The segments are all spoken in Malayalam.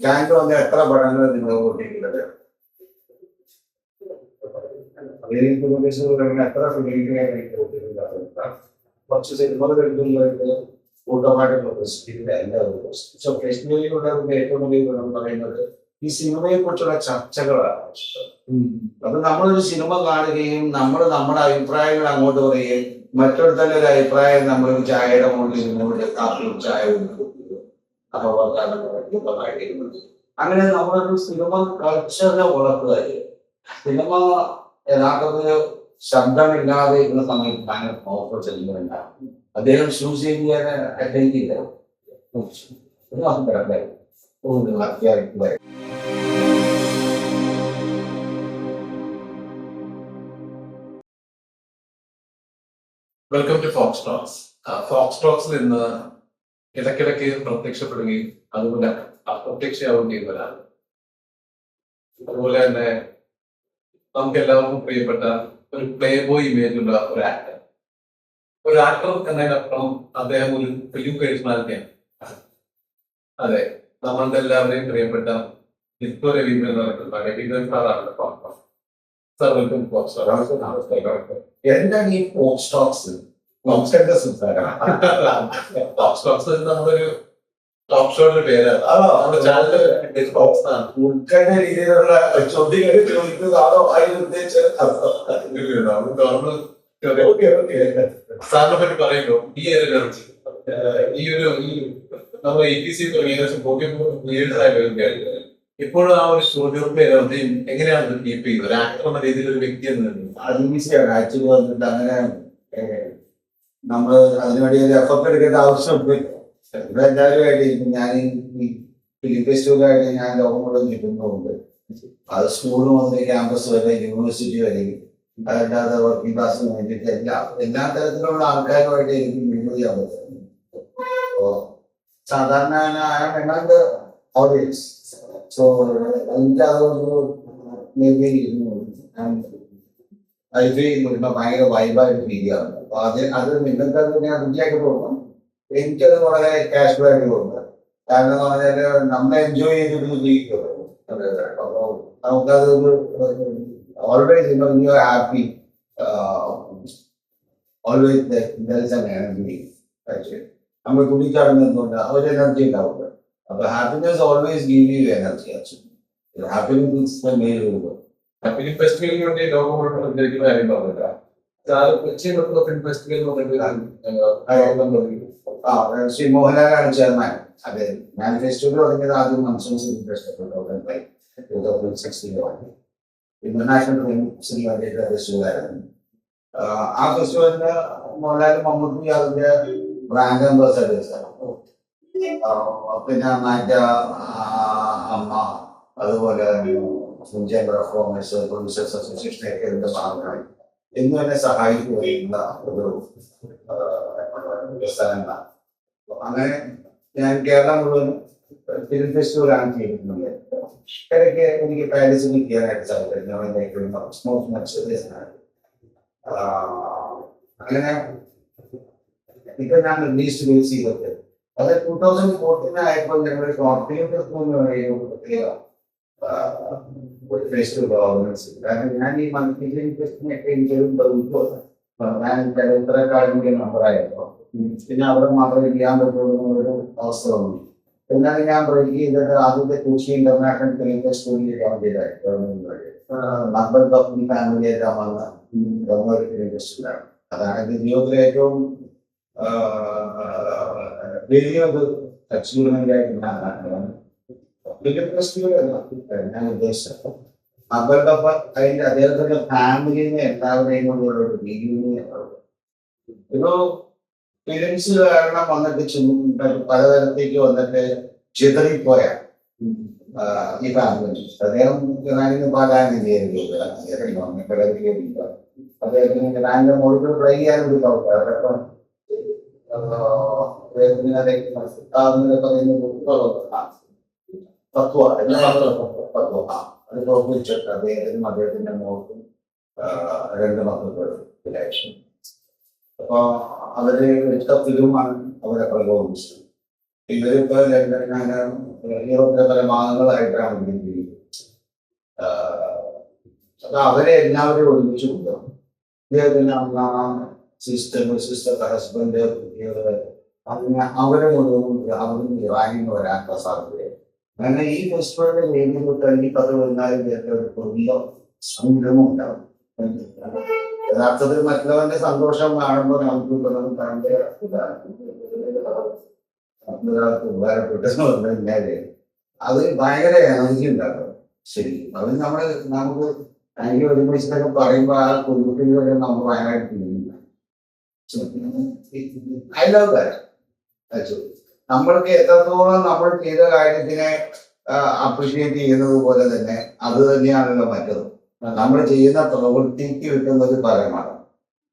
ഞാൻ വന്ന എത്ര പടങ്ങൾ നിങ്ങൾ കൂട്ടിയിട്ടുള്ളത്? എത്ര കുറച്ച് സിനിമകൾ കൂട്ടമായിട്ട് ഏറ്റവും വലിയ ഗുണം പറയുന്നത് ഈ സിനിമയെ കുറിച്ചുള്ള ചർച്ചകളാണ്. അപ്പൊ നമ്മളൊരു സിനിമ കാണുകയും നമ്മൾ നമ്മുടെ അഭിപ്രായങ്ങൾ അങ്ങോട്ട് പറയുകയും മറ്റൊരു തന്നെ ഒരു അഭിപ്രായം നമ്മൾ ഒരു ചായയുടെ മുകളിൽ നമ്മുടെ കാപ്പി ചായ വർത്തമാനമായിട്ട് അങ്ങനെ നമ്മളൊരു സിനിമ കൾച്ചറിനെ വളർത്തുക. സിനിമ യഥാർത്ഥത്തിൽ ശബ്ദമില്ലാതെ ഇരുന്ന സമയത്ത് ഭയങ്കര പവർഫുൾ ചെയ്യുന്നുണ്ടാകും അദ്ദേഹം ഷൂസ് ചെയ്യാൻ അറ്റൻഡ് ചെയ്ത welcome to Fox Talks Fox ടോക്സിൽ ഇന്ന് ഇടയ്ക്കിടയ്ക്ക് പ്രത്യക്ഷപ്പെടുകയും അതുപോലെ അപ്രത്യക്ഷയാവുകയും വരാറ് അതുപോലെ തന്നെ നമുക്ക് എല്ലാവർക്കും പ്രിയപ്പെട്ട ഒരു പ്ലേ ബോയ് ഇമേജ് ഉള്ള ഒരു ആക്ടർ ഒരു ആക്ടർ എന്നതിനപ്പുറം അദ്ദേഹം ഒരു ഫിലിം പേഴ്സണാലിറ്റിയാണ് അതെ നമ്മളുടെ എല്ലാവരെയും പ്രിയപ്പെട്ട ഇപ്പോ രവീന്ദ്രൻ എന്ന് രവീന്ദ്രൻ സാറാണ് ഫോക്സ് സാർ വെൽക്കം ഫോക്സ് എന്താണ് ഈ പോപ്പ് സംസാരം. സ്റ്റോക്സ് നമ്മളൊരു ടോപ്പ് ഷോയുടെ പേരാണ് നമ്മുടെ ടോപ്സ് ആണ് ഉൾക്കഴിഞ്ഞ രീതിയിലുള്ള ചോദ്യങ്ങൾ ചോദിക്കുന്നത് ആണോ? അതിന് ഉദ്ദേശിച്ചത്? ഓക്കെ ഓക്കെ സാറിനെ പറ്റി പറയുമ്പോൾ ഈ ഒരു എനർജി ഈ ഒരു ഈ നമ്മൾ എ ടി സി തുടങ്ങിയ വരുകയാണ് ഇപ്പോഴും ആ ഒരു ചോദ്യം എനർജി എങ്ങനെയാണ് കീപ്പ് ചെയ്യുന്നത്? ഒരു ആക്ടർ എന്ന രീതിയിൽ ഒരു വ്യക്തി എന്ന് അത് ഈസിയാണ് ആക്ച്വലി വന്നിട്ട് അങ്ങനെ ഏഹ്, നമ്മൾ അതിനുവേണ്ടി ഒരു എഫർട്ട് എടുക്കേണ്ട ആവശ്യമുണ്ട്. എല്ലാവരും ആയിട്ട് ഞാൻ ഈ ഫിലിം ഫെസ്റ്റിവലായിട്ട് ഞാൻ ലോകം മുഴുവൻ നിൽക്കുന്നുണ്ട് അത് സ്കൂളിൽ വന്ന് ക്യാമ്പസ് വരെ യൂണിവേഴ്സിറ്റി വരെ അതല്ലാതെ വർക്കിംഗ് ക്ലാസ്സിന് വേണ്ടിയിട്ട് എല്ലാ എല്ലാ തരത്തിലുള്ള ആൾക്കാരുമായിട്ട് എനിക്ക് മീറ്റ് ചെയ്യാൻ പറ്റും. അപ്പോ സാധാരണ എങ്ങാണ്ട് ഓഡിയൻസ് സോ എനിക്ക് അതൊന്ന് ഐ ഫീൽ ഭയങ്കര വൈബായിട്ട് ഫീൽ ചെയ്യാറുണ്ട്. അത് അത് നിങ്ങൾക്ക് അത് ഞാൻ മനസ്സിലാക്കി തോന്നും എനിക്കത് വളരെ കാഷ്വൽ ആയിട്ട് തോന്നുന്നത് കാരണം എന്ന് പറഞ്ഞാൽ നമ്മൾ എൻജോയ് ചെയ്തിട്ട് ജീവിക്കുമല്ലോ അതെ അതെ. അപ്പൊ നമുക്കത് always you are happy always there is an energy നമ്മൾ കുടിക്കാടുന്നതുകൊണ്ട് ഒരു എനർജി ഉണ്ടാവുക അപ്പൊ happiness always give you energy actually happiness is the main രൂപം ഫിലിം ഫെസ്റ്റിവലിന് വേണ്ടി ലോകം മുഴുവൻ സഞ്ചരിക്കുന്ന കാര്യം പറഞ്ഞില്ല സാറ് കൊച്ചി നടത്തുന്ന ഫിലിം ഫെസ്റ്റിവൽ എന്ന് പറഞ്ഞിട്ട് ശ്രീ മോഹൻലാലാണ് ചെയർമാൻ. അതെ മാനിഫെസ്റ്റോയിൽ തുടങ്ങിയത് ആദ്യം മൺസൂൺ സിനിമ ഫെസ്റ്റിവൽ സിക്സ്റ്റിലാണ് ഇന്റർനാഷണൽ ഫിലിം ഫെസ്റ്റിവലായിരുന്നു ആ ഫെസ്റ്റിവലിന് മോഹൻലാൽ മമ്മൂട്ടി അതിന്റെ ബ്രാൻഡ് അംബാസഡേഴ്സ് ആണ്. പിന്നെ മറ്റ അമ്മ അതുപോലെ ഓഫ് കോമേഴ്സ് പ്രൊഡ്യൂസേഴ്സ് അസോസിയേഷൻ ഒക്കെ ഇതിന്റെ ഭാഗമായി. എന്നെ സഹായിക്കുകയുള്ള ഒരു സ്ഥലങ്ങളാണ്. അപ്പൊ അങ്ങനെ ഞാൻ കേരളം മുഴുവൻ ഫിലിം ഫെസ്റ്റിവലാണ് ചെയ്തിട്ടുള്ളത്. ഇടയ്ക്ക് എനിക്ക് പാരീസിൽ ചെയ്യാനായിട്ട് സാധിക്കും ഞാൻ എന്റെ സ്മോക്ക് മത്സരമാണ് അങ്ങനെ ഇപ്പൊ ഞാൻ റിലീസ് റിലീസ് ചെയ്തത് അത് ടൂ തൗസൻഡ് ഫോർട്ടീൻ ആയപ്പോൾ ഞങ്ങൾ ഫിലിം ഫെസ്റ്റിവൽ ഒരു ഫെസ്റ്റിവൽ ഓർഗനൈസ് ചെയ്തു കാരണം ഞാൻ ഈ ഫിലിം ഫെസ്റ്റിനൊക്കെ എനിക്കൊരു ബന്ധുവാണ് ഞാൻ ചരിത്രക്കാരന്റെ നമ്പറായിരുന്നു പിന്നെ അവിടെ മാത്രം ചെയ്യാൻ പറ്റുള്ളൂ എന്നൊരു അവസ്ഥ വന്നു എന്നാൽ ഞാൻ ബ്രേക്ക് ചെയ്തിട്ട് ആദ്യത്തെ കൊച്ചി ഇന്റർനാഷണൽ ഫിലിം ഫെസ്റ്റിവലിൽ അക്ബർ കപ്പി ഫാമിലി ആയിട്ട് വന്ന ഗവൺമെന്റ് ഫിലിം ഫെസ്റ്റിവലാണ് അതാണ് എന്റെ ജീവിതത്തിലെ ഏറ്റവും വലിയൊരു അച്ചീവ്മെന്റ് ആയിട്ട് ഞാൻ ഫിലിം ഫെസ്റ്റിവൽ ഞാൻ കപ്പ അതിന്റെ അദ്ദേഹത്തിന്റെ ഫാമിലിനെ എല്ലാവരെയും ഒരു ഫിലിംസ് കാരണം വന്നിട്ട് പലതരത്തേക്ക് വന്നിട്ട് ചിതറിപ്പോയ ഈ ഫാമിലി അദ്ദേഹം ഞാനിന്ന് പാലാനിധിയായിരുന്നു അദ്ദേഹത്തിന് മോളിൽ ട്രൈ ചെയ്യാൻ ഒരു അവരപ്പം തത്വ തത്വ അത് തോന്നിച്ചിട്ട് അദ്ദേഹത്തിനും അദ്ദേഹത്തിന്റെ മോൾക്കും രണ്ട് മക്കൾക്കും അപ്പൊ അവർ എടുത്ത ഫിലിമാണ് അവരെ പ്രകോപിച്ചത് ഇവരിപ്പോ ലണ്ടനാണ് യൂറോപ്പിലെ പല ഭാഗങ്ങളായിട്ടാണ് ഇരിക്കുന്നത്. അപ്പൊ അവരെ എല്ലാവരും ഒരുമിച്ച് കൊടുക്കണം അദ്ദേഹത്തിന്റെ അമ്മ സിസ്റ്റർ സിസ്റ്റർ ഹസ്ബൻഡ് കുട്ടികൾ അങ്ങനെ അവരെ മുഴുവൻ അവരും ഇറാനിന്ന് വരാനുള്ള സാധ്യത അങ്ങനെ ഈ ഫെസ്റ്റിവലിന്റെ വേദി തൊട്ട് പത്ത് പതിനായിരം പേർക്ക് ഒരു വലിയ സംരംഭം ഉണ്ടാവും. യഥാർത്ഥത്തിൽ മറ്റുള്ളവന്റെ സന്തോഷം കാണുമ്പോൾ നമുക്ക് ഭയങ്കര ഉപകാരപ്പെട്ടെന്ന് അത് ഭയങ്കര എനർജി ഉണ്ടാക്കും ശരി അത് നമ്മൾ നമുക്ക് എനിക്ക് ഒരുമിച്ചൊക്കെ പറയുമ്പോ ആ കുടുംബത്തിൽ വരെ നമ്മൾ ഭയങ്കരമായിട്ട് ഐ ലവ് ദാറ്റ് നമ്മൾക്ക് എത്രത്തോളം നമ്മൾ ചെയ്ത കാര്യത്തിനെ അപ്രിഷിയേറ്റ് ചെയ്യുന്നത് പോലെ തന്നെ അത് തന്നെയാണല്ലോ മറ്റത്. നമ്മൾ ചെയ്യുന്ന പ്രവൃത്തിക്ക് കിട്ടുന്ന ഒരു ഫലമാണ്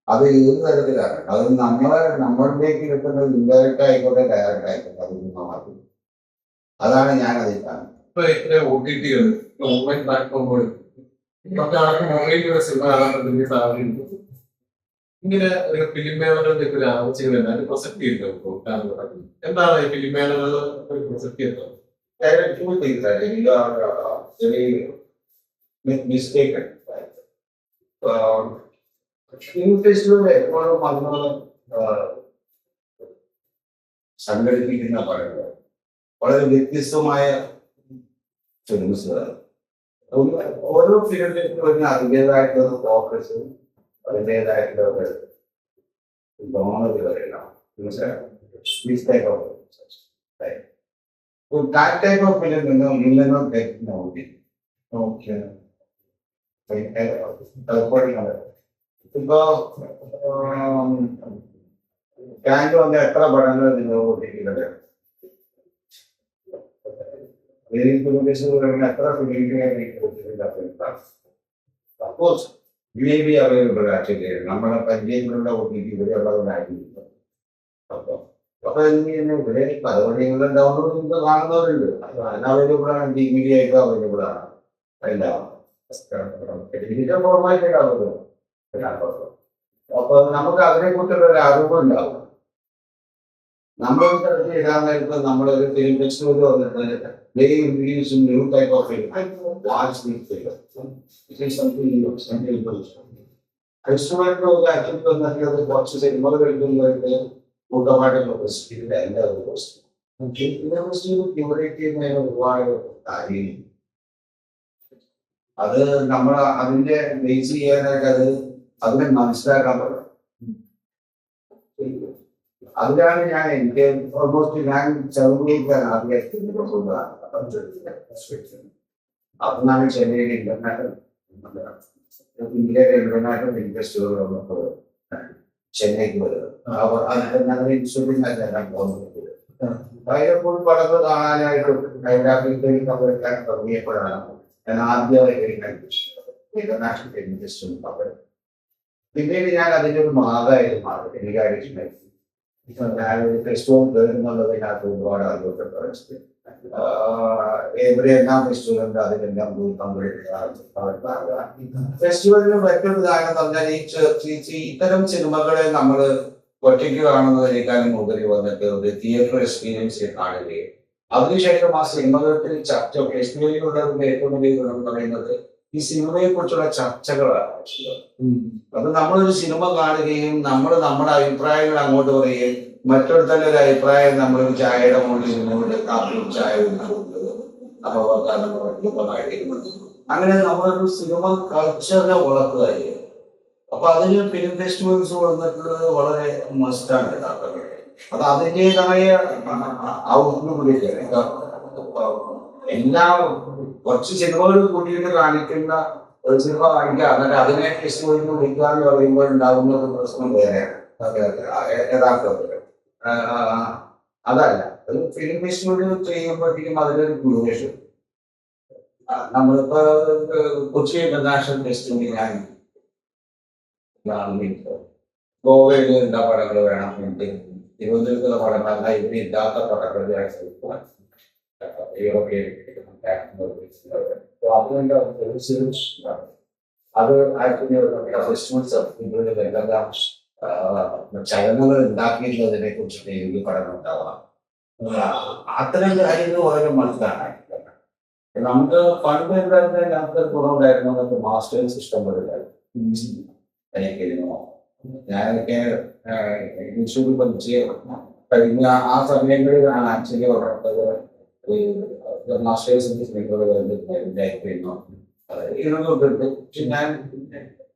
അത് ഏത് തരത്തിലാണ്? അത് നമ്മളെ നമ്മളിലേക്ക് കിട്ടുന്നത് ഇൻഡയറക്റ്റ് ആയിക്കോട്ടെ ഡയറക്റ്റ് ആയിക്കോട്ടെ അത് മാറ്റി അതാണ് ഞാൻ അതിൽ കാണുന്നത് ഇങ്ങനെ ഫിലിം മേളകളുടെ ഒരു ആവശ്യങ്ങൾ അതിന് പ്രസക്തി ഉണ്ടോ? ഇപ്പോൾ കാലഘട്ടത്തിൽ എന്താണ് ഈ ഫിലിം മേളകൾ ഒരു പ്രസക്തി ഉണ്ടോ? There are two things that you are very mi- mistaken. Um, film festival എപ്പോഴും വന്ന് സംഘടിപ്പിക്കുന്ന പടങ്ങൾ. വളരെ വ്യത്യസ്തമായ ഫിലിംസ് ഓരോ ഫിലിമിലേക്കും ഒരു അതിന്റെതായിട്ടുള്ള ഫോക്കസും അതിന്റെതായിട്ടുള്ള ഒരു ഗൗണതകളെല്ലാം മനസ്സിലായോ This type of. So that type of film നിങ്ങൾ ഇല്ലെന്നോ നോക്കി. ഓക്കെ ഇപ്പൊ ടാങ്ക് വന്ന എത്ര പടങ്ങൾ നിങ്ങൾ ഓടിക്കുന്നത് എത്ര suppose maybe available actually നമ്മളെ പരിചയത്തിലുള്ള ഒ ടി ഉള്ളവരായിരിക്കും ഇവിടെയുള്ളവരായിരിക്കും അപ്പൊ ഇങ്ങനെ ഇവിടെ പലവഴികളും ഡൗൺലോഡ് ചെയ്ത് കാണുന്നവരുണ്ട്. അത് അവൈലബിൾ ആണ് ഡി വി ഡി ആയിട്ട് അവൈലബിൾ ആണ്. എല്ലാം ഫോർമാറ്റ് അവൈലബിൾ അപ്പൊ നമുക്ക് അതിനെ കുറിച്ചുള്ള ഒരു അറിവുണ്ടാവും. Type of the. ഫെസ്റ്റിവലിന് ഒരു ആക്ടിവിറ്റി വന്നിട്ട് കുറച്ച് സിനിമകൾ കാര്യം അത് നമ്മൾ അതിന്റെ ബേസ് ചെയ്യാനായിട്ട് അത് അതിനെ മനസ്സിലാക്കാൻ അതിലാണ് ഞാൻ എനിക്ക് ഓൾമോസ്റ്റ് ഞാൻ അപ്പൊ അന്നാണ് ചെന്നൈയിൽ ഇന്റർനാഷണൽ ഇന്ത്യയിലെ ഇന്റർനാഷണൽ വന്നപ്പോൾ ചെന്നൈക്ക് വരുന്നത് അല്ല പോകുന്നത്. അതിനെപ്പോൾ പടങ്ങൾ കാണാനായിട്ട് അവരെല്ലാം തുടങ്ങിയപ്പോഴാണ് ഞാൻ ആദ്യമായിട്ട് ഇന്റർനാഷണൽ ഇൻഡസ്ട്രി പകരം പിന്നീട് ഞാൻ അതിന്റെ ഒരു മാതായിട്ട് മാറി. എനിക്ക് ഫെസ്റ്റിവൽ കയറുന്നുള്ളതിനകത്ത് ഒരുപാട് അനുഭവപ്പെട്ടു എവിടെയെല്ലാം ഫെസ്റ്റിവൽ ഉണ്ട് അതിലെല്ലാം പങ്കെടുക്കുക ഫെസ്റ്റിവലിന് മറ്റൊരു കാരണം പറഞ്ഞാൽ ഈ ചെ- ഈ- ഈ ഇത്തരം സിനിമകളെ നമ്മൾ ഒറ്റയ്ക്ക് കാണുന്നതിനേക്കാളും മുകളിൽ വന്നിട്ട് ഒരു തിയേറ്റർ എക്സ്പീരിയൻസ് കാണുകയും അതിനുശേഷം ആ സിനിമകൾക്ക് ചർച്ച ഫെസ്റ്റിവലിലുള്ള ഏറ്റവും വലിയ ഗുണം പറയുന്നത് ഈ സിനിമയെ കുറിച്ചുള്ള ചർച്ചകളാണ്. അപ്പൊ നമ്മളൊരു സിനിമ കാണുകയും നമ്മൾ നമ്മുടെ അഭിപ്രായങ്ങൾ അങ്ങോട്ട് പറയുകയും മറ്റൊരുത്തന്റെ ഒരു അഭിപ്രായം നമ്മളൊരു ചായയുടെ മുകളിൽ നിന്നുകൊണ്ട് കാപ്പി ചായ അങ്ങനെ നമ്മളൊരു സിനിമ കൾച്ചറിനെ വളർത്തുകയായി അപ്പൊ അതിന് ഫിലിം ഫെസ്റ്റിവൽസ് വന്നിട്ടുള്ളത് വളരെ മസ്റ്റാണ് യഥാർത്ഥത്തിൽ അത് അതിന്റെതായ ഔട്ട്ലുക്കിലേക്ക് എല്ലാ കുറച്ച് സിനിമകൾ കൂട്ടിയിട്ട് കാണിക്കുന്ന ഒരു സിനിമ കാണിക്കുക എന്നിട്ട് അതിനെ ഫെസ്റ്റിവലിന് വിളിക്കുക എന്ന് പറയുമ്പോൾ ഉണ്ടാകുന്ന ഒരു പ്രശ്നം വേറെയാണ് യഥാർത്ഥത്തിൽ. അതല്ല. ഒരു ഫിലിം ഫെസ്റ്റിവൽ ചെയ്യുമ്പോഴത്തേക്കും അതിലൊരു ഡ്യൂറേഷൻ നമ്മളിപ്പോ കൊച്ചി ഇന്റർനാഷണൽ ഫെസ്റ്റിവലിൽ ഞാൻ. ഗോവയിൽ എന്താ പടങ്ങൾ വേണം തിരുവനന്തപുരത്തുള്ള പടങ്ങളല്ല ഇവിടെ ഇല്ലാത്ത പടങ്ങൾ ഞാൻ ശ്രമിക്കും. യൂറോപ്യൻ അതുകൊണ്ട് അത് ആക്ച്വലി ഫെസ്റ്റിവൽസ് എന്തെല്ലാം ചലനങ്ങൾ ഉണ്ടാക്കിയിട്ടുള്ളതിനെ കുറിച്ചിട്ട് എനിക്ക് പഠനം ഉണ്ടാവാം അത്തരം കാര്യങ്ങൾ വളരെ മനസ്സിലാണ് നമുക്ക് പണ്ട് എന്തായിരുന്നു ഞങ്ങൾക്ക് ഗുണമുണ്ടായിരുന്നു നമുക്ക് മാസ്റ്റേഴ്സ് ഇഷ്ടം പോലെ ഉണ്ടായിരുന്നു എനിക്കിരുന്നു ഞാനൊക്കെ ഇൻസ്റ്റിറ്റ്യൂട്ടിൽ പഠിച്ച് കഴിഞ്ഞ ആ സമയങ്ങളിലാണ് ആക്ച്വലി മാസ്റ്റേഴ്സ് ഉണ്ടായിരുന്നു ഇരുന്നുകൊണ്ടിട്ട് പക്ഷെ ഞാൻ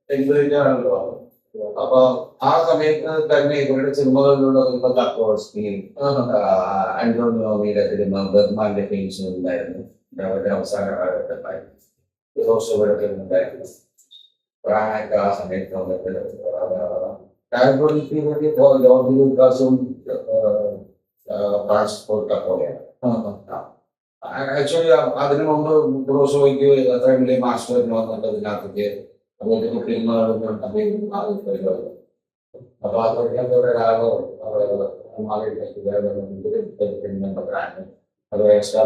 എൻകറേജാണല്ലോ അപ്പൊ ആ സമയത്ത് തന്നെ ഇവരുടെ സിനിമകളിലുള്ള ഒരുപാട് അക്രോസ്റ്റിയും അന്റോണിയോമിയുടെ സിനിമ ബർമാന്റെ ഫിലിംസ് ഉണ്ടായിരുന്നു. അവരുടെ അവസാന കാലഘട്ടമായിരുന്നു ഫിറോസോയുടെ ഉണ്ടായിരുന്നു. പ്രായമൊക്കെ ആ സമയത്ത് വന്നിട്ട് ലോക വികാസവും ട്രാൻസ്പോർട്ട് പോലെയാണ്. ആക്ച്വലി അതിനു മുമ്പ് ബ്രോസോയ്ക്ക് അത്രയും വലിയ മാസ്റ്റർ വന്നിട്ട് ഇതിനകത്തേക്ക് അതുപോലെ ഫിലിമുകളൊന്നും അപ്പൊ അത് എക്സ്ട്രാ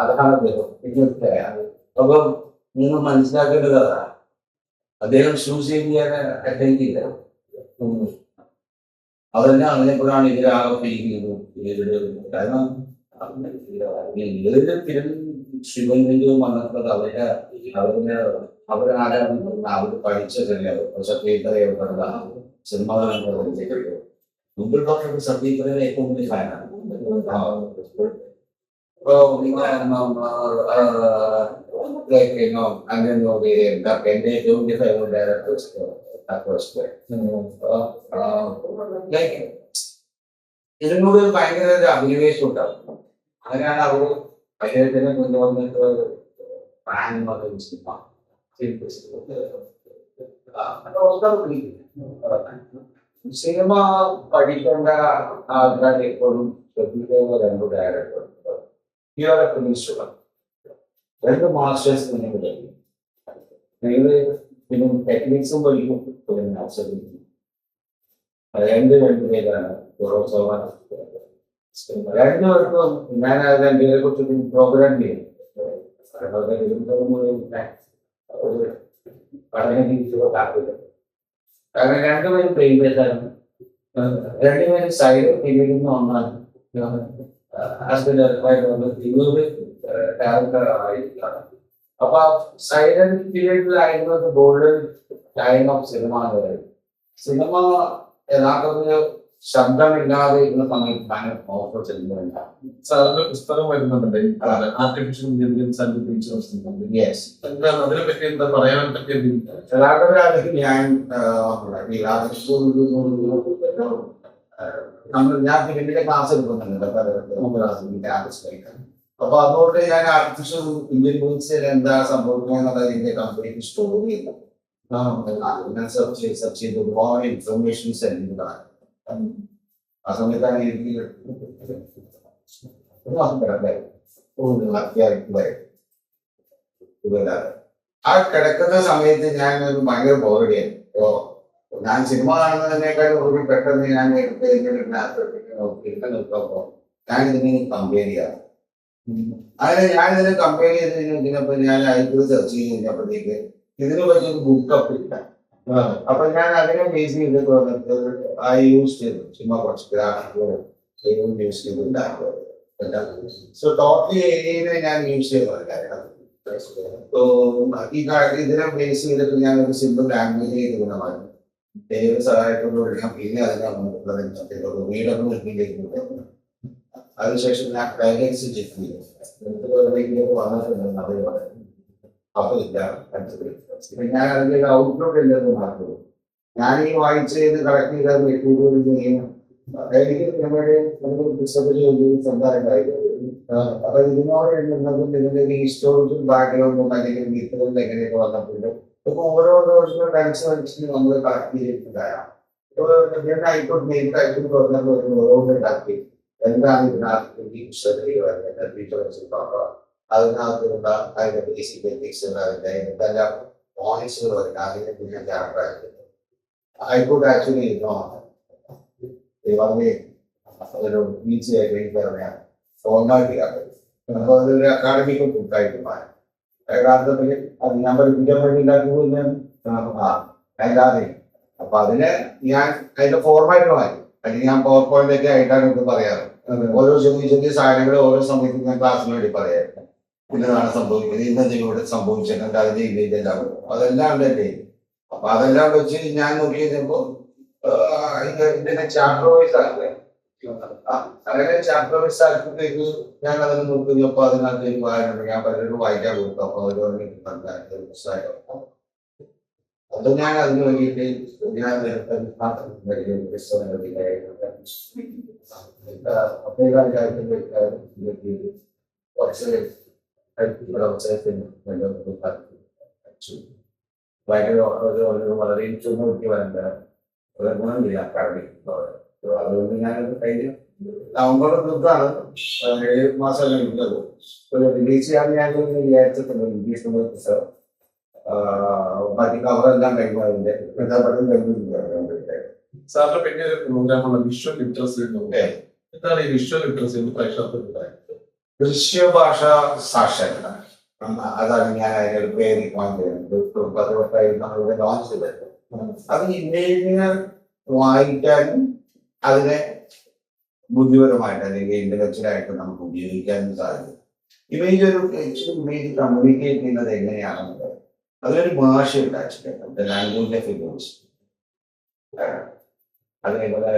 അതാണ് അപ്പൊ നിങ്ങൾ മനസ്സിലാക്കേണ്ടത് അതാ അദ്ദേഹം ചൂസ് ചെയ്യാൻ അറ്റൻഡ് ചെയ്യില്ല അതെല്ലാം അതിനെപ്പോഴാണ് ഇവരുടെ കാരണം ഏത് ഫിലിം ശിവലിംഗവും വന്നിട്ടുള്ളത് അവരുടെ അവരുടെ അവരാരാണ് അവർ പഠിച്ചതല്ലേ ഏർപ്പെടുക സിനിമകൾ മുമ്പിൽ ഡോക്ടർ സത്യത്തെ ഏറ്റവും വലിയ ഫാനാണ്. അങ്ങനെ എന്റെ ഏറ്റവും വലിയ ഫേവറേറ്റ് ഡയറക്ടേഴ്സ് ലൈക്ക് ഇതിനോട് ഭയങ്കര ഒരു അഭിനിവേശം ഉണ്ടാവും. അങ്ങനെയാണ് അവർ അദ്ദേഹത്തിനെ കൊണ്ടുവന്നിട്ട് പ്രാൻ എന്നൊക്കെ സിനിമ സിനിമ പഠിക്കേണ്ട ആൾക്കാർ എപ്പോഴും ശ്രദ്ധിക്കുന്ന രണ്ട് ഡയറക്ടർ ഇയാളെ പ്രതീക്ഷിച്ചു രണ്ട് മാസ്റ്റേഴ്സ് നിങ്ങൾ പഠിക്കും നിങ്ങൾ പിന്നെ ടെക്നിക്സും പഠിക്കും പിന്നെ അവസരം രണ്ട് രണ്ട് പേരാണ് രണ്ടുപേർക്കും ഞാൻ രണ്ടുപേരെ കുറിച്ച് പ്രോഗ്രാം ചെയ്യും ഒരു പഠന രീതിയിലുള്ള താല്പര്യം കാരണം രണ്ടുപേരും പ്രീവിയസാണ് രണ്ടുപേരും സൈഡ് തിരിയുന്ന ഒന്നാണ് ഹസ്ബൻഡ് ഇരുപത് ക്യാരക്ടർ ആയിരിക്കണം അപ്പൊ സൈലന്റ് പീരീഡിലായിരുന്നത് ഗോൾഡൻ ടൈം ഓഫ് സിനിമ എന്ന് പറയുന്നത്. സിനിമ യഥാർത്ഥത്തിൽ ശബ്ദമില്ലാതെ ഇരുന്ന സമയത്താണ് ഓഫർ സിനിമ സാറിന്റെ പുസ്തകം വരുന്നുണ്ട്. Artificial intelligence and features yes എന്താണ് അതിനെ പറ്റി എന്താ പറയാൻ പറ്റിയ യഥാർത്ഥത്തിൽ ഞാൻ ഈ നമ്മൾ ഞാൻ ഫിലിമിന്റെ ക്ലാസ് എടുക്കുന്നുണ്ട്. ക്ലാസ് അപ്പൊ അതുകൊണ്ട് ഞാൻ ആർട്ടിഫിഷ്യൽ ഇന്റലിജൻസ് എന്താ സംഭവിക്കുക എന്നുള്ള ഇതിന്റെ ഇഷ്ടമൊന്നുമില്ല ഞാൻ സെർച്ച് ആ സമയത്താണ് ആ കിടക്കുന്ന സമയത്ത് ഞാൻ ഭയങ്കര ബോറടിയായിരുന്നു ഞാൻ സിനിമ കാണുന്നതിനേക്കാൾ പെട്ടെന്ന് ഞാൻ നോക്കി ഇരുന്ന് നോക്കുമ്പോ ഞാൻ ഇതിനെ കമ്പയർ ചെയ്യാം അങ്ങനെ ഞാൻ ഇതിനെ കമ്പയർ ചെയ്ത് കഴിഞ്ഞപ്പോ ഞാൻ അതിൽ സെർച്ച് ചെയ്ത് കഴിഞ്ഞപ്പോഴത്തേക്ക് ഇതിനെ പറ്റി ഒരു ബുക്ക് അപ്പ് ഇല്ല. അപ്പൊ ഞാൻ അതിനെ ബേസ് ചെയ്തിട്ട് വന്നിട്ട് ഐ യൂസ് ചെയ്തു ചുമ്മാ കുറച്ച് ഗ്രാഫിക്കുകളും യൂസ് ചെയ്തിട്ടുണ്ടാകും സോ ടോട്ടലി ഏരിയയിലെ ഞാൻ യൂസ് ചെയ്യുന്നത് കാര്യം So, ഈ കാര്യം ഇതിനെ ബേസ് ചെയ്തിട്ട് ഞാൻ ഒരു സിമ്പിൾ ലാംഗ്വേജ് ചെയ്തിരുന്നതാണ് ദൈവ സഹായത്തോടുകൂടി ഞാൻ പിന്നെ അതിനെ വീടൊക്കെ അതിനുശേഷം ഞാൻ ഗൈഡൻസ് ചെക്ക് ചെയ്തു വന്നിട്ടുണ്ടെന്ന് അവർ പറഞ്ഞു അപ്പൊ ഇല്ല പിന്നെ ഞാൻ അതിന്റെ ഔട്ട്ലുക്ക് ഉണ്ടെന്ന് മാറ്റുള്ളൂ ഞാൻ ഈ വായിച്ച് ചെയ്ത് കളക്ട് ചെയ്തത് എട്ടുകൂടുകയും എനിക്ക് നമ്മുടെ നമുക്ക് പുസ്തകത്തിൽ ഒരു സംസാരമുണ്ടായിരുന്നു അപ്പൊ ഇതിനോട് എഴുതുന്നതും ഇതിന്റെ ഈ ഹിസ്റ്റോറിക്കൽ ബാക്ക്ഗ്രൗണ്ടും അല്ലെങ്കിൽ മീത്തുകളും എങ്ങനെയൊക്കെ വന്നിട്ടുണ്ട് ഇപ്പൊ ഓരോ ദിവസവും ടെൻഷൻ അടിച്ച് നമ്മൾ കളക്ട് ചെയ്തിട്ടുണ്ടാകാം ഞാൻ ആയിക്കോട്ടെ നേരിട്ട് ആയിക്കോട്ടെ പറഞ്ഞാൽ ഒരു ഓരോന്ന് ഉണ്ടാക്കി എന്താണ് ഇതിനകത്ത് ഈ പുസ്തകത്തിൽ വരുന്നത് ഫീച്ചേഴ്സ് നോക്കാം അതിനകത്തുള്ള അതിന്റെ ബേസിക് എത്തിക്സ് അതിന്റെ എന്തെല്ലാം പോയിന്റ്സുകൾ വരുന്നത് അതിനെ പിന്നെ ഐ കുഡ് ആക്ച്വലി നോ വളരെ ഒരു ഈസിയായി ആയിട്ട് എനിക്ക് പറയാം ഫോർമാലിറ്റിയാണ് അപ്പൊ അതൊരു അക്കാഡമിക് ബുക്കായിട്ട് മാറി. യഥാർത്ഥത്തിൽ അത് ഞാൻ ഒരു വേണ്ടി ഉണ്ടാക്കുമ്പോൾ അല്ലാതെ അപ്പൊ അതിനെ ഞാൻ അതിന്റെ ഫോർമാറ്റ് മാറ്റി. അല്ലെങ്കിൽ ഞാൻ പവർ പോയിന്റ് ഒക്കെ ആയിട്ടാണ് ഇത് പറയാറ്. ഓരോ ചെറിയ ചെറിയ സാധനങ്ങൾ ഓരോ സമയത്ത് ഞാൻ ക്ലാസ്സിന് വേണ്ടി പറയാം ഇന്നതാണ് സംഭവിക്കുന്നത്? ഇന്നെന്തെങ്കിലും ഇവിടെ സംഭവിച്ചിട്ടുണ്ട് അതിന്റെ ഇമേജ് എല്ലാം. അതെല്ലാം ഉണ്ട് എന്റെ അപ്പൊ അതെല്ലാം വെച്ച് ഞാൻ നോക്കി കഴിഞ്ഞപ്പോ ആഹ് ഇത് ഇതിന്റെ ചാപ്റ്റർ വൈസ് അങ്ങനെ ചാപ്റ്റർ വൈസ് ആക്കുമ്പോഴേക്ക് ഞാൻ അതിന് നോക്കിയപ്പോ അതിനകത്ത് ഒരു വായന ഞാൻ പലരോട് വായിക്കാൻ കൊടുത്തു. അപ്പൊ ഓരോ പുസ്തകം അത് ഞാൻ അതിന് വേണ്ടിയിട്ട് ഞാൻ നേരത്തെ പ്രത്യേക കാര്യത്തിൽ കുറച്ച് ഇവിടെ വളരെ തീർത്താണ് ഏഴ് മാസം പുസ്തകം ബാക്കി കവറെല്ലാം കഴിഞ്ഞു. അതിന്റെ സാറിന്റെ പിന്നെ ഒരു പ്രോഗ്രാമാണ് വിഷ്വൽ ലിറ്ററസി എന്ന് എന്താണ് ഈ വിഷ്വൽ ലിറ്ററസി എന്ന് പ്രേക്ഷകർക്ക് ദൃശ്യഭാഷ സാക്ഷരത. അതാണ് ഞാൻ അതിനൊരു പേര് വാങ്ങിയത് നമ്മളിവിടെ ലോഞ്ച് ചെയ്തത് അത് ഇന്ത്യയിൽ വായിക്കാനും അതിനെ ബുദ്ധിപരമായിട്ട് അല്ലെങ്കിൽ ഇന്റലക്ച്വലായിട്ട് നമുക്ക് ഉപയോഗിക്കാനും സാധിക്കും. ഇമേജ് ഒരു ഇമേജ് കമ്മ്യൂണിക്കേറ്റ് ചെയ്യുന്നത് എങ്ങനെയാണെന്നുള്ളത്. അതിനൊരു ഭാഷയുണ്ട് ആക്ച്വലി ലാംഗ്വേജ് ഓഫ് ഇമേജ് അതേപോലെ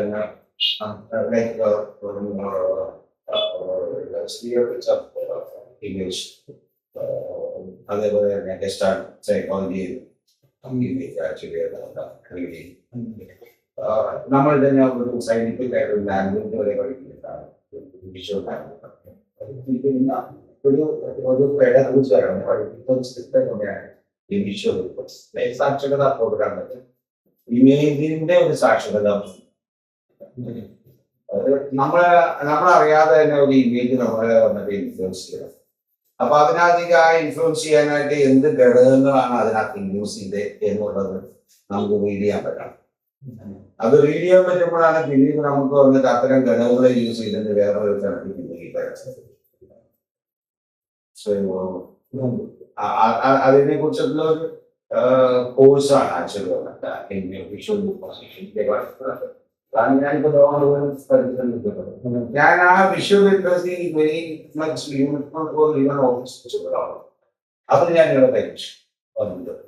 ഇംഗ്ലീഷ് അതേപോലെ തന്നെ ഗസ്റ്റാർട്ട് സൈക്കോളജി ആക്ച്വലി നമ്മൾ തന്നെ ഒരു സയന്റിഫിക് ആയിട്ട് ഒരു ലാംഗ്വേജ് വരെ പഠിക്കുന്നതാണ് ലാംഗ്വേജ് ഒരു ഒരു പെഡഗോജിയാണ് പഠിക്കുന്ന സിസ്റ്റം കൊണ്ടാണ് ഈ വിഷ്വൽ സാക്ഷരത പ്രോഗ്രാം ഇമേജിന്റെ ഒരു സാക്ഷരത നമ്മളെ നമ്മളറിയാതെ തന്നെ ഒരു ഇമേജ് നമ്മളെ വന്നിട്ട് ഇൻഫ്ലുവൻസ് ചെയ്യണം. അപ്പൊ അതിനകത്തേക്ക് ആ ഇൻഫ്ലുവൻസ് ചെയ്യാനായിട്ട് എന്ത് ഘടകങ്ങളാണ് അതിനകത്ത് യൂസ് ചെയ്ത് എന്നുള്ളത് നമുക്ക് റീഡ് ചെയ്യാൻ പറ്റണം. അത് റീഡ് ചെയ്യാൻ പറ്റുമ്പോഴാണ് പിന്നീട് നമുക്ക് വന്നിട്ട് അത്തരം ഘടകങ്ങളെ യൂസ് ചെയ്തിട്ട് വേറെ ഒരു അതിനെ കുറിച്ചിട്ടുള്ള ഒരു കോഴ്സാണ് ആക്ച്വലി വിഷ്വൽ അതാണ് ഞാനിപ്പോ ലോകം പഠിക്കുന്നത് ഞാൻ ആ ഓഫീസ് അത് ഞാൻ ഇവിടെ കഴിച്ചു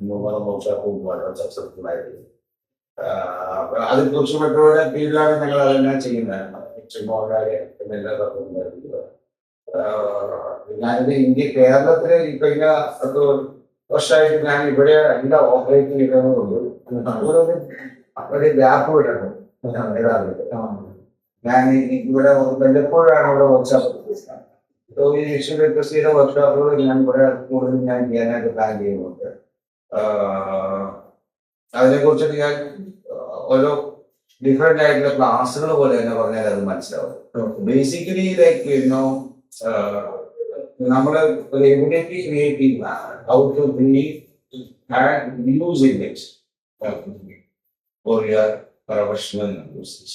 മൂന്നാം വർഷം വളരെ സക്സസ്ഫുൾ ആയിട്ട് അതിൽ കുറിച്ച് മെട്രോയുടെ കീഴിലാണ് ഞങ്ങൾ അതെല്ലാം ചെയ്യുന്നത് മോഹൻലാൽ ഞാനിത് ഇന്ത്യ കേരളത്തിലെ ഈ കഴിഞ്ഞ വർഷമായിട്ട് ഞാൻ ഇവിടെ എല്ലാ ഓപ്പറേറ്റിംഗ് ചെയ്യുന്നതുകൊണ്ട് ഇവിടെ ഒരു ഗ്യാപ്പ് വിടണം ഞാൻ ഇവിടെ വല്ലപ്പോഴാണ് ഇവിടെ വർക്ക്ഷോപ്പ് ഈ വിഷ്വൽ ലിറ്ററസിയുടെ വർക്ക്ഷോപ്പുകൾ ഞാൻ ഇവിടെ കൂടുതൽ ഞാൻ ചെയ്യാനായിട്ട് പ്ലാൻ ചെയ്യുന്നുണ്ട്. അതിനെ കുറിച്ചിട്ട് ഞാൻ ഓരോ ഡിഫറെന്റ് ആയിട്ടുള്ള ക്ലാസ്സുകൾ പോലെ തന്നെ പറഞ്ഞാൽ അത് മനസ്സിലാവും ബേസിക്കലി ലൈക്ക് യുനോ നമ്മൾ ഒരു എബിലിറ്റി ക്രിയേറ്റ് ചെയ്യുന്നതാണ് how to believe and use it for your professional uses.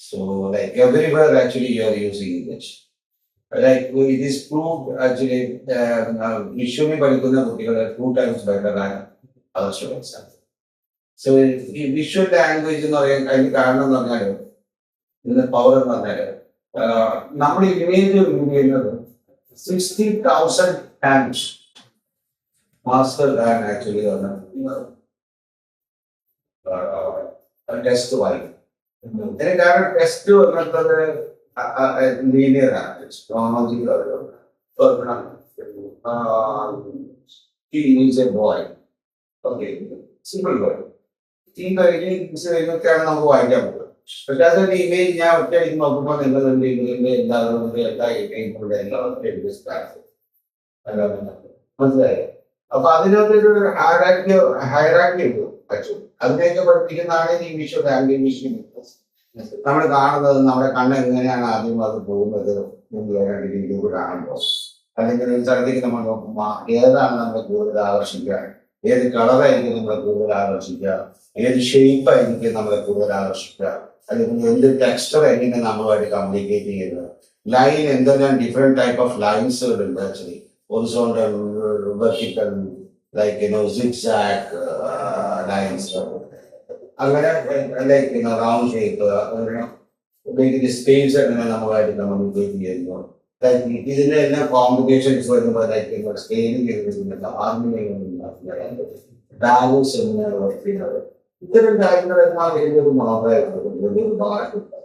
So like everywhere actually you are using English. Like it is proved actually uh, uh, visually പഠിക്കുന്ന കുട്ടികൾ two times better than other students. So ഈ വിഷ്വൽ ലാംഗ്വേജ് എന്ന് പറയാൻ അതിന് കാരണം എന്ന് പറഞ്ഞാൽ ഇതിന്റെ പവർ എന്ന് പറഞ്ഞാൽ നമ്മൾ ഇമേജ് റിമൂവ് ചെയ്യുന്നത് sixty thousand times master than actually test വായിക്കും ഇതിന് കാരണം ടെസ്റ്റ് വന്നിട്ടത് ലീനിയർ ആണ് chronological is a boy okay simple boy ഈ കഴിഞ്ഞ് മിസ് കഴിഞ്ഞൊക്കെയാണ് നമുക്ക് വായിക്കാൻ പോകുന്നത് പക്ഷെ അതൊരു ഇമേജ് ഞാൻ ഒറ്റയടിക്ക് നോക്കുമ്പോൾ നിങ്ങൾ എന്ത് ചെയ്യുന്നത് എന്താകുന്നത് എല്ലാ ഇമേജുകളുടെ എല്ലാ മനസ്സിലായോ? അപ്പൊ അതിനകത്തൊരു ഹൈറാക്കി ഹൈറാക്കി ആക്ച്വലി അതിനെയൊക്കെ പഠിപ്പിക്കുന്നതാണ് ഈ വിഷ്വൽ ആംബിഷൻ നമ്മൾ കാണുന്നത് നമ്മുടെ കണ്ണ് എങ്ങനെയാണ് ആദ്യം അത് പോകുന്നത്? രീതിയിലൂടെ കാണുമ്പോൾ അല്ലെങ്കിൽ ഒരു സ്ഥലത്തേക്ക് നമ്മൾ നോക്കുമ്പോൾ ഏതാണ് നമ്മൾ കൂടുതൽ ആകർഷിക്കുക ഏത് കളറായിരിക്കും നമ്മളെ കൂടുതൽ ആകർഷിക്കുക? ഏത് ഷേപ്പ് ആയിരിക്കും നമ്മളെ കൂടുതൽ ആകർഷിക്കുക? അല്ലെങ്കിൽ എന്ത് ടെക്സ്റ്റർ ആയിരിക്കും നമ്മളുമായിട്ട് കമ്മ്യൂണിക്കേറ്റ് ചെയ്യുന്നത്? ലൈൻ എന്തെല്ലാം different type of ലൈൻസുകളുണ്ട് actually horizontal vertical like uh, lines. അങ്ങനെ ലൈക്ക് റൗണ്ട് ഷേപ്പ് അങ്ങനെ സ്പേസ് എങ്ങനെ നമ്മളായിട്ട് കമ്മ്യൂണിക്കേറ്റ് ചെയ്യുന്നു. ഇതിന്റെ എല്ലാ കോംപ്ലിക്കേഷൻസ് വരുമ്പോഴായിരിക്കും ലൈക്ക് സ്കെയിലിംഗ് ചെയ്തിരുന്നില്ല ഹാർമോണിയം ബാലൻസ് എങ്ങനെയാണ് വർക്ക് ചെയ്യുന്നത് ഇത്തരം കാര്യങ്ങളെല്ലാം വലിയൊരു മാതൃകയാണ്